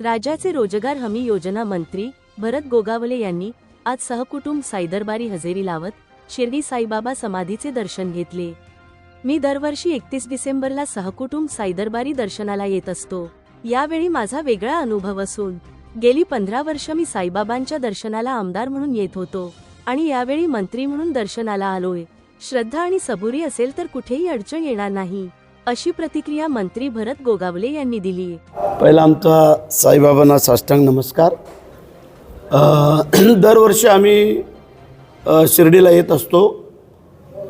राज्याचे रोजगार हमी योजना मंत्री भरत गोगावले यांनी आज सहकुटुंब साईदरबारी हजेरी लावत शिर्डी साईबाबा समाधीचे दर्शन घेतले. मी दरवर्षी एकतीस डिसेंबरला सहकुटुंब साईदरबारी दर्शनाला येत असतो. यावेळी माझा वेगळा अनुभव असून गेली पंधरा वर्ष मी साईबाबांच्या दर्शनाला आमदार म्हणून येत होतो आणि यावेळी मंत्री म्हणून दर्शनाला आलोय. श्रद्धा आणि सबुरी असेल तर कुठेही अडचण येणार नाही. अशी प्रतिक्रिया मंत्री भरत गोगावले यांनी दिली. पहिला आमचा साईबाबांना साष्टांग नमस्कार. दरवर्षी आम्ही शिर्डीला येत असतो.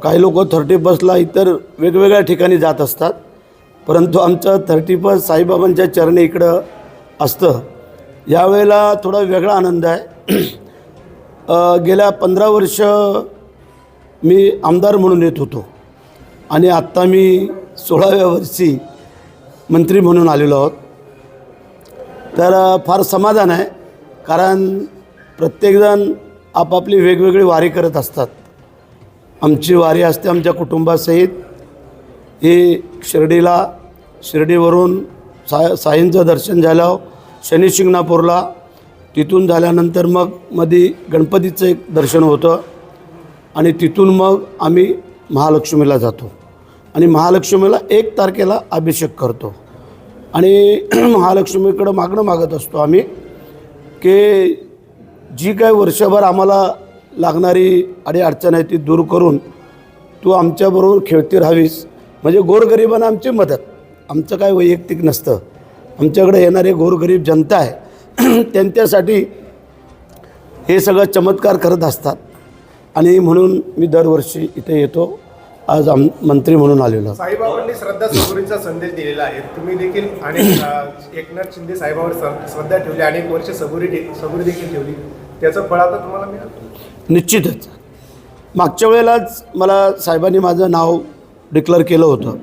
काही लोक थर्टी बसला इतर वेगवेगळ्या ठिकाणी जात असतात. परंतु आमचं थर्टी बस साईबाबांच्या चरणी इकडं असतं. यावेळेला थोडा वेगळा आनंद आहे. गेल्या पंधरा वर्ष मी आमदार म्हणून येत होतो. आणि आत्ता मी सोळाव्या वर्षी मंत्री म्हणून आलेलो आहोत. तर फार समाधान आहे कारण प्रत्येकजण आपापली वेगवेगळी वारी करत असतात. आमची वारी असते आमच्या कुटुंबासहित. ही शिर्डीला शिर्डीवरून सा साईंचं दर्शन झालं. शनी शिंगणापूरला तिथून झाल्यानंतर मग मध्ये गणपतीचं एक दर्शन होतं. आणि तिथून मग आम्ही महालक्ष्मीला जातो. आणि महालक्ष्मीला एक तारखेला अभिषेक करतो. आणि महालक्ष्मीकडं मागणं मागत असतो आम्ही की जी काय वर्षभर आम्हाला लागणारी आणि अडचण आहे ती दूर करून तू आमच्याबरोबर खेळती राहावीस. म्हणजे गोरगरिबांना आमची मदत. आमचं काय वैयक्तिक नसतं. आमच्याकडे येणारे गोरगरीब जनता आहे. त्यांच्यासाठी हे सगळं चमत्कार करत असतात. आणि म्हणून मी दरवर्षी इथे येतो. आज आम मंत्री म्हणून आलेलो. साईबाबांनी श्रद्धा सबुरीचा संदेश दिलेला आहे. तुम्ही देखील अनेक अ, एकनाथ शिंदे साईबाबावर श्र- श्रद्धा ठेवली अनेक वर्ष सबुरी सबुरी देखील ठेवली. त्याचं फळ आता तुम्हाला मिळालं? निश्चितच. मागच्या वेळेलाच मला साहेबांनी माझं नाव डिक्लेअर केलं होतं.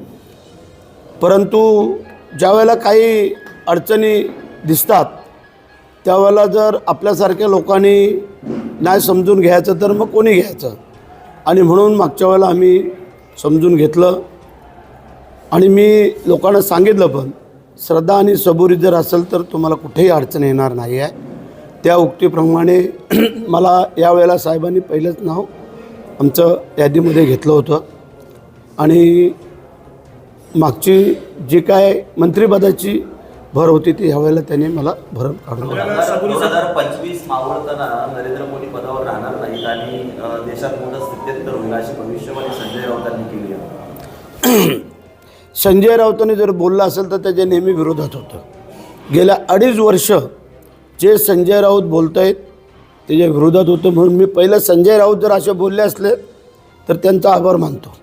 परंतु ज्या वेळेला काही अडचणी दिसतात त्यावेळेला जर आपल्यासारख्या लोकांनी नाही समजून घ्यायचं तर मग कोणी घ्यायचं? आणि म्हणून मागच्या वेळेला आम्ही समजून घेतलं. आणि मी लोकांना सांगितलं पण श्रद्धा आणि सबुरी जर असेल तर तुम्हाला कुठेही अडचण येणार नाही आहे. त्या उक्तीप्रमाणे मला यावेळेला साहेबांनी पहिलंच नाव आमचं यादीमध्ये घेतलं होतं. आणि मागची जी काय मंत्रिपदाची भर होती ती ह्यावेळेला त्यांनी मला भर काढून. दोन हजार पंचवीस मावळताना नरेंद्र मोदी पदावर राहणार नाहीत आणि देशात मोठं स्थित्यंतर होईल अशी भविष्यवाणी संजय राऊतांनी केली आहे. संजय राऊतांनी जर बोललं असेल तर त्याच्या नेहमी विरोधात होतं. गेल्या अडीच वर्ष जे संजय राऊत बोलत आहेत त्याच्या विरोधात होतं म्हणून मी पहिलं संजय राऊत जर असे बोलले असले तर त्यांचा आभार मानतो.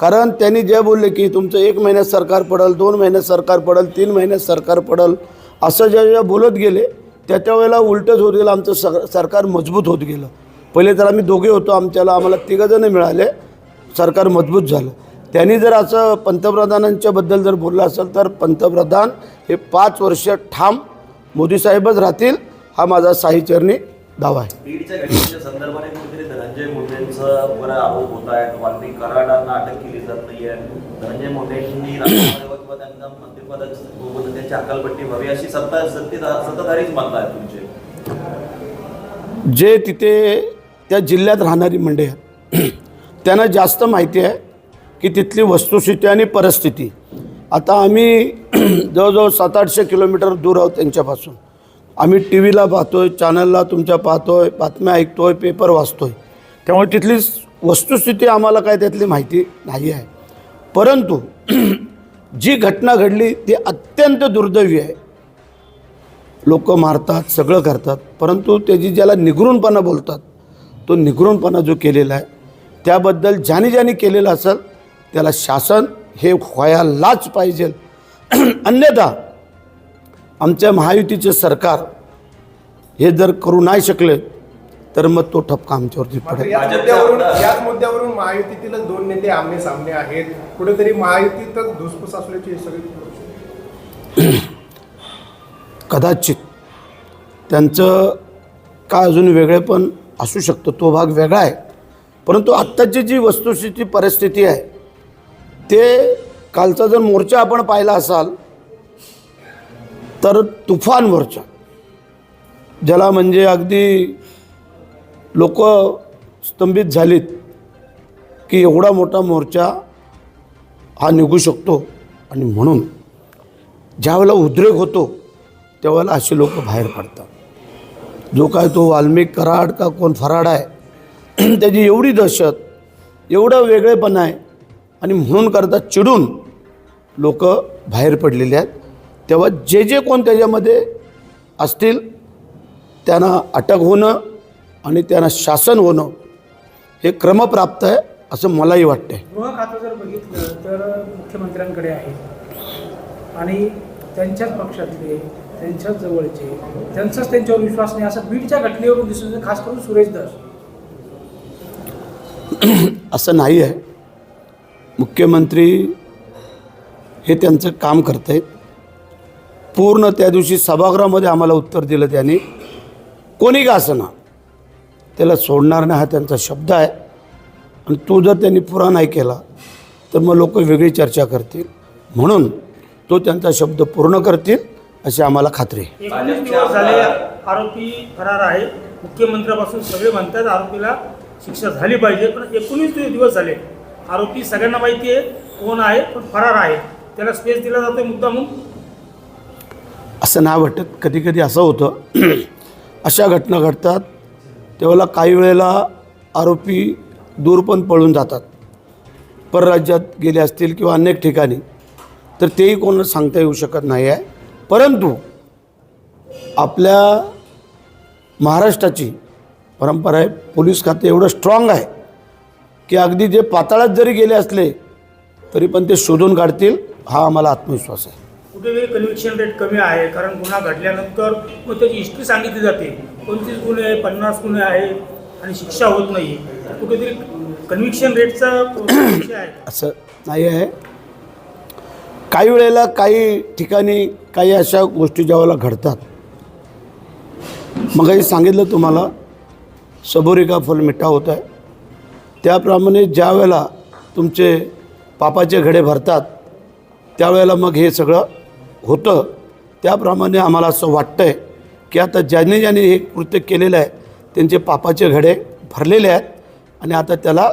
कारण त्यांनी जे बोलले की तुमचं एक महिन्यात सरकार पडल दोन महिन्यात सरकार पडल तीन महिन्यात सरकार पडल असं ज्या ज्या बोलत गेले त्या त्या वेळेला उलटंच होत गेलं आमचं सर सरकार मजबूत होत गेलं. पहिले तर आम्ही दोघे होतो आमच्याला आम्हाला तिघंजणं मिळाले सरकार मजबूत झालं. त्यांनी जर असं पंतप्रधानांच्याबद्दल जर बोललं असेल तर पंतप्रधान हे पाच वर्ष ठाम मोदीसाहेबच राहतील हा माझा साहिचरणी दावा आहे बीडच्या घटनेच्या संदर्भाने कुठेतरी धनंजय मुंडेंचं वर आरोप होत आहेत. वाल्मिक कराडांना अटक केली जात नाहीये. धनंजय मुंडेंनी राजीनामा द्यावा किंवा त्यांना मंत्रिपदाची त्यांची अकालपट्टी व्हावी अशी सत्ता सत्ती सत्ताधारीच म्हणतायत तुमचे. जे तिथे त्या जिल्ह्यात राहणारी मंडळी आहेत त्यांना जास्त माहिती आहे की तिथली वस्तुस्थिती आणि परिस्थिती. आता आम्ही जवळजवळ सात आठशे किलोमीटर दूर आहोत त्यांच्यापासून. आम्ही टी व्हीला पाहतो आहे चॅनलला तुमच्या पाहतो आहे बातम्या ऐकतो आहे पेपर वाचतो आहे त्यामुळे तिथली वस्तुस्थिती आम्हाला काय त्यातली माहिती नाही आहे. परंतु जी घटना घडली ती अत्यंत दुर्दैवी आहे. लोक मारतात सगळं करतात परंतु त्याची ज्याला निगरूनपणा बोलतात तो निगरूनपणा जो केलेला आहे त्याबद्दल ज्याने ज्याने केलेलं असेल त्याला शासन हे व्हायलाच पाहिजे. अन्यथा आमच्या महायुतीचे सरकार हे जर करू नाही शकले तर मग तो ठपका आमच्यावरती पडेल. याच मुद्द्यावरून महायुतीतीलच दोन नेते आमने सामने आहेत. कुठेतरी महायुतीतच धुसफूस असल्याची सगळी कदाचित त्यांचं काय अजून वेगळेपण असू शकतं तो भाग वेगळा आहे. परंतु आत्ताची जी वस्तुस्थिती परिस्थिती आहे ते कालचा जर मोर्चा आपण पाहिला असाल तर तुफान मोर्चा ज्याला म्हणजे अगदी लोक स्तंभित झालीत की एवढा मोठा मोर्चा हा निघू शकतो. आणि म्हणून ज्यावेळेला उद्रेक होतो त्यावेळेला असे लोक बाहेर पडतात. जो काय तो वाल्मिक कराड का कोण फराड आहे त्याची एवढी दहशत एवढं वेगळेपण आहे. आणि म्हणून करता चिडून लोक बाहेर पडलेले आहेत. तेव्हा जे जे कोण त्याच्यामध्ये असतील त्यांना अटक होणं आणि त्यांना शासन होणं हे क्रमप्राप्त आहे असं मलाही वाटतं गृह खातं जर बघितलं तर मुख्यमंत्र्यांकडे आहे. आणि त्यांच्याच पक्षातले त्यांच्याच जवळचे त्यांचाच त्यांच्यावर विश्वास नाही असं बीडच्या घटनेवरून दिसून खास करून सुरेश दस. असं नाही आहे. मुख्यमंत्री हे त्यांचं काम करत आहेत पूर्ण त्या दिवशी सभागृहामध्ये आम्हाला उत्तर दिलं त्यांनी. कोणी का असं ना त्याला सोडणार नाही हा त्यांचा शब्द आहे. आणि तो जर त्यांनी पुरा नाही केला तर मग लोक वेगळी चर्चा करतील. म्हणून तो त्यांचा शब्द पूर्ण करतील अशी आम्हाला खात्री आहे. झाले आरोपी फरार आहे. मुख्यमंत्र्यापासून सगळे म्हणतात आरोपीला शिक्षा झाली पाहिजे पण एकोणीस दिवस झाले. आरोपी सगळ्यांना माहिती आहे कोण आहे पण फरार आहे. त्याला स्पेस दिला जातोय मुद्दा म्हणून. असं नाही वाटत. कधी कधी असं होतं. अशा घटना घडतात. तेव्हा काही वेळेला आरोपी दूर पण पळून जातात. परराज्यात गेले असतील किंवा अनेक ठिकाणी. तर तेही कोणाला सांगता येऊ शकत नाही आहे. परंतु आपल्या महाराष्ट्राची परंपरा आहे. पोलीस खाते एवढं स्ट्रॉंग आहे की अगदी जे पाताळात जरी गेले असले तरी पण ते शोधून काढतील. हा आम्हाला आत्मविश्वास आहे. कुठेतरी कन्व्हिक्शन रेट कमी आहे कारण गुन्हा घडल्यानंतर मग त्याची हिस्ट्री सांगितली जाते. पंचवीस गुन्हे आहे पन्नास गुन्हे आहे आणि शिक्षा होत नाही. कुठेतरी कन्व्हिक्शन रेटचा विषय आहे. असं नाही आहे. काही वेळेला काही ठिकाणी काही अशा गोष्टी ज्यावेळेला घडतात. मग सांगितलं तुम्हाला सबोरी का फल मिठा होत आहे. त्याप्रमाणे ज्या वेळेला तुमचे पापाचे घडे भरतात त्यावेळेला मग हे सगळं होतं. त्याप्रमाणे आम्हाला असं वाटतं आहे की आता ज्याने ज्याने हे कृत्य केलेलं आहे त्यांचे पापाचे घडे भरलेले आहेत आणि आता त्याला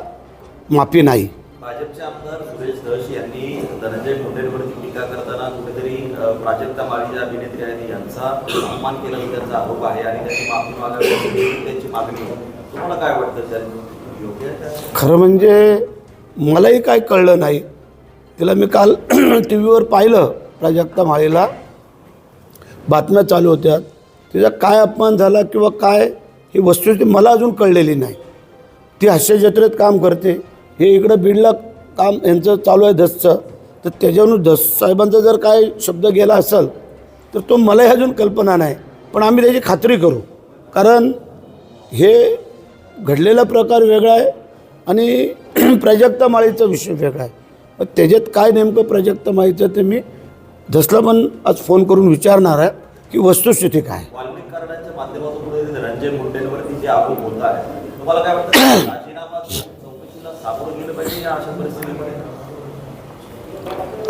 माफी नाही. भाजपचे आमदार सुरेश धस यांनी धनंजय मुंडेंवरती टीका करताना कुठेतरी प्राजक्ता माळी ज्या अभिनेत्री आहेत यांचा अपमान केल्याचा त्यांचा आरोप आहे आणि त्याची माफी मागावी त्यांची मागणी. तुम्हाला काय वाटतं त्यांनी योग्य? खरं म्हणजे मलाही काय कळलं नाही. तिला मी काल टी व्हीवर पाहिलं. प्राजक्ता माळीला बातम्या चालू होत्या. तिचा काय अपमान झाला किंवा काय ही वस्तुस्थिती मला अजून कळलेली नाही. ती हास्य जत्रेत काम करते. हे इकडं बीडला काम यांचं चालू आहे धसचं. तर त्याच्यावरून धस साहेबांचा जर काय शब्द गेला असेल तर तो मलाही अजून कल्पना नाही. पण आम्ही त्याची खात्री करू. कारण हे घडलेला प्रकार वेगळा आहे आणि प्राजक्ता माळीचा विषय वेगळा आहे. त्याच्यात काय नेमकं प्राजक्ता माळीचं ते मी धसला पण आज फोन करून विचारणार आहे की वस्तुस्थिती काय?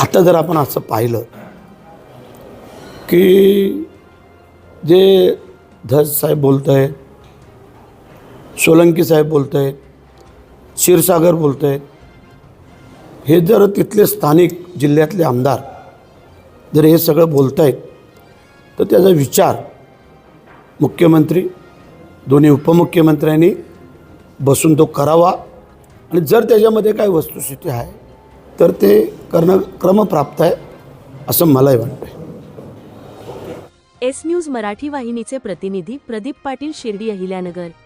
आता जर आपण असं पाहिलं की जे धस साहेब बोलत आहेत सोलंकी साहेब बोलत आहेत क्षीरसागर बोलत आहेत हे जर तिथले स्थानिक जिल्ह्यातले आमदार जर हे सगळं बोलत आहेत तर त्याचा विचार मुख्यमंत्री दोन्ही उपमुख्यमंत्र्यांनी बसून तो करावा. आणि जर त्याच्यामध्ये काय वस्तुस्थिती आहे तर ते करणं क्रमप्राप्त आहे असं मलाही वाटतं एस न्यूज मराठी वाहिनीचे प्रतिनिधी प्रदीप पाटील शिर्डी अहिल्यानगर.